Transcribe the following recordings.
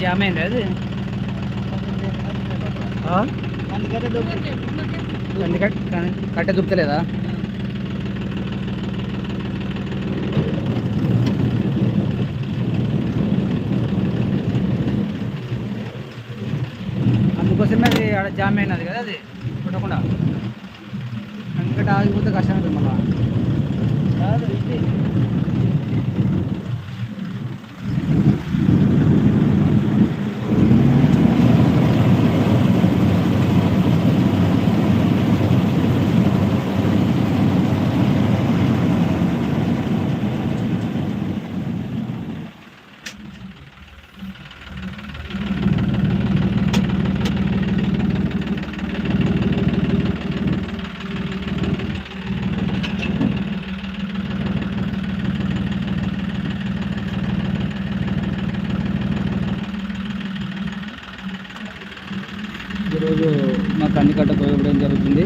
Jam అయింది అది. ఆ? ఎందుకంటే కట్టె దుబ్బతలేదా? అందుకోసమే అది ఆడ జామ్ అయినది కదా అది కొట్టకుండా. అందుకంటే ఆగిపోతే కష్టం అవుతుంది మళ్ళా కాదు ఇది ఈరోజు మా కందికట్ట కోయడం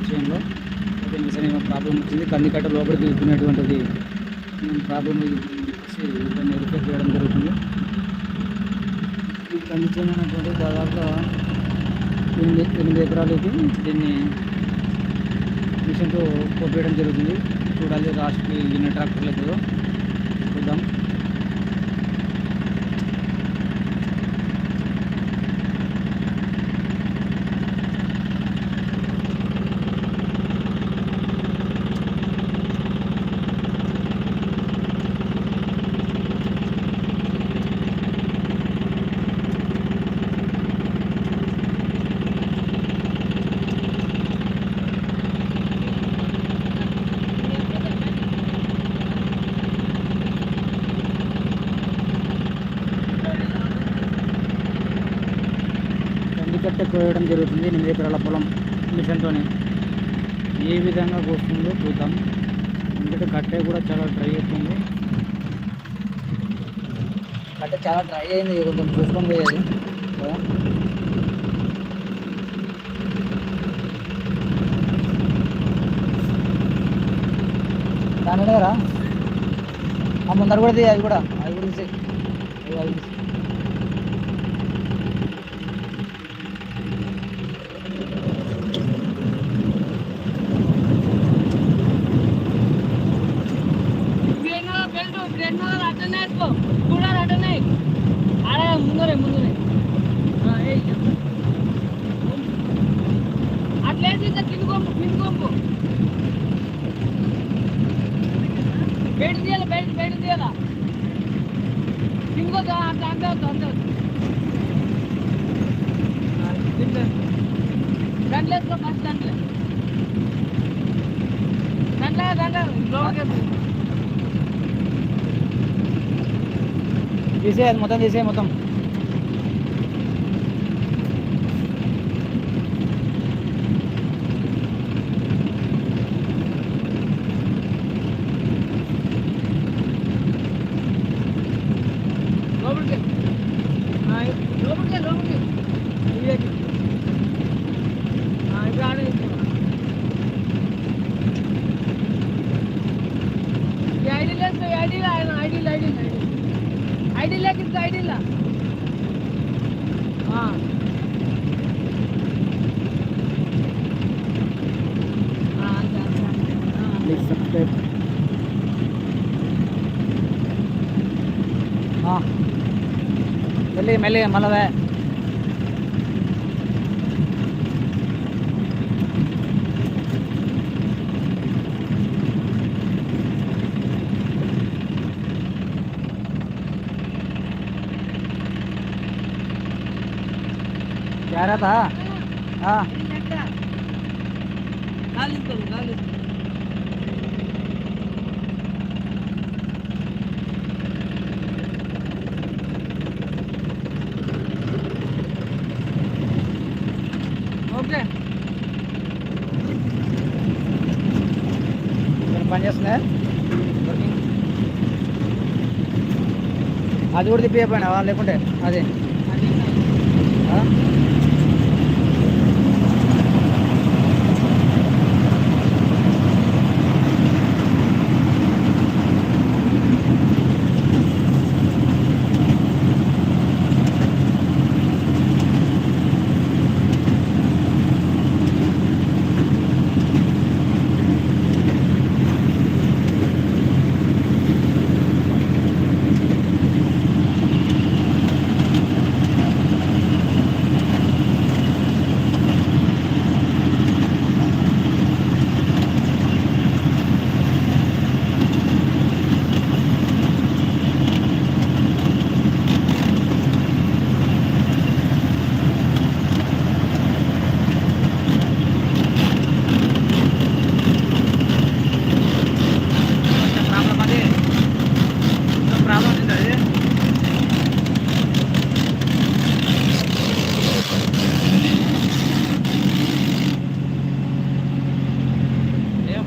విషయంలో అయితే మిషన్ ప్రాబ్లం వచ్చింది? కందికట్ట లోపలికి వెళ్తున్నటువంటిది ప్రాబ్లం దాన్ని రిపేర్ చేయడం జరుగుతుంది. ఈ కంది అనేటువంటి దాదాపుగా ఎనిమిది ఎనిమిది ఎకరాలకి దీన్ని మిషన్తో కొట్టేయడం జరుగుతుంది. చూడాలి రాష్ట్రకి ఎన్ని ట్రాక్టర్లు అవుతుందో చూద్దాం కందికట్ట కోయడం జరుగుతుంది ఎనిమిది ఎకరాల పొలం మిషన్తోనే. ఏ విధంగా కోస్తుందో చూద్దాం. ఎందుకంటే కట్టె కూడా చాలా డ్రై అవుతుంది కట్టె చాలా డ్రై అయింది కొంచెం చూసుకొని పోయేది. దాని దగ్గర ఆ ముందర కూడా అది కూడా. అది కూడా అవి దాంట్లో ఫస్ట్ దాంట్లో దాంట్లో. తీసేయాలి మొత్తం తీసేయి మొత్తం. இல்ல. ஆ. ப்ளீஸ் சப்ஸ்கிரைப் ஆ. జాగ్రత్త. ఆ, ఓకే. పని చేస్తుందా? అది కూడా తిప్పి చెప్పాను లేకుంటే అదే ఆ?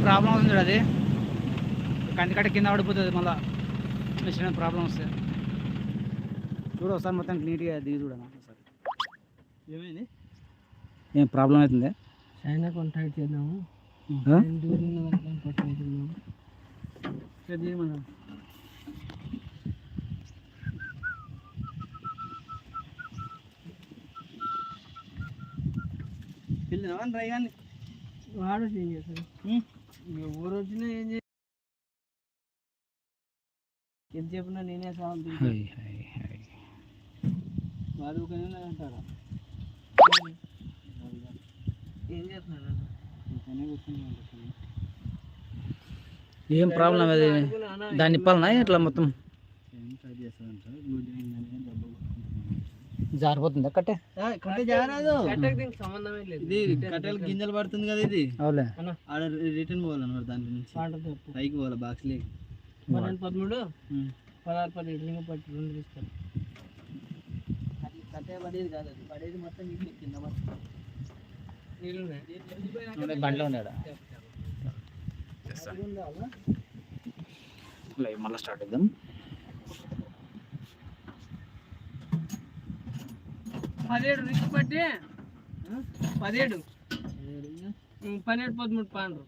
ప్రాబ్లం ఉంది చూడు అది. కందికట్ట కింద పడిపోతుంది మళ్ళా. మిషన్ ప్రాబ్లం వస్తే. చూడు ఒకసారి మొత్తం నీట్గా దిగి చూడనా ఒకసారి. ఏమైంది? ఏం ప్రాబ్లం అవుతుంది? చైనా కాంటాక్ట్ చేద్దాము. వెళ్ళినావా? డ్రై కానీ వాడు ఏం వచ్చినా ఏం చేయ నేనే సాగు అంటారా? ప్రాబ్లం అది? దాన్ని ఇప్పాలనా ఇట్లా మొత్తం? జారిపోతుందా. కట్టే. కట్టే జారాదు. కట్టకు దీనికి సంబంధమే లేదు. ఇది కట్టెలు గింజలు పడుతుంది కదా ఇది. అవులే అన్న. ఆడ రిటర్న్ పోవాలన్నమాట దాంట్లో నుంచి. పైకి పోవాలి బాక్స్ లేకి. పన్నెండు పదమూడు పదహారు పదిహేడు లింగ పట్టి రెండు కట్టే పడేది కాదు అది పడేది మొత్తం నీళ్ళు కింద బండ్లో ఉన్నాడా. మళ్ళీ స్టార్ట్ చేద్దాం. పదిహేడు లింగ పట్టి పదిహేడు. పన్నెండు పదమూడు పాండ్రు.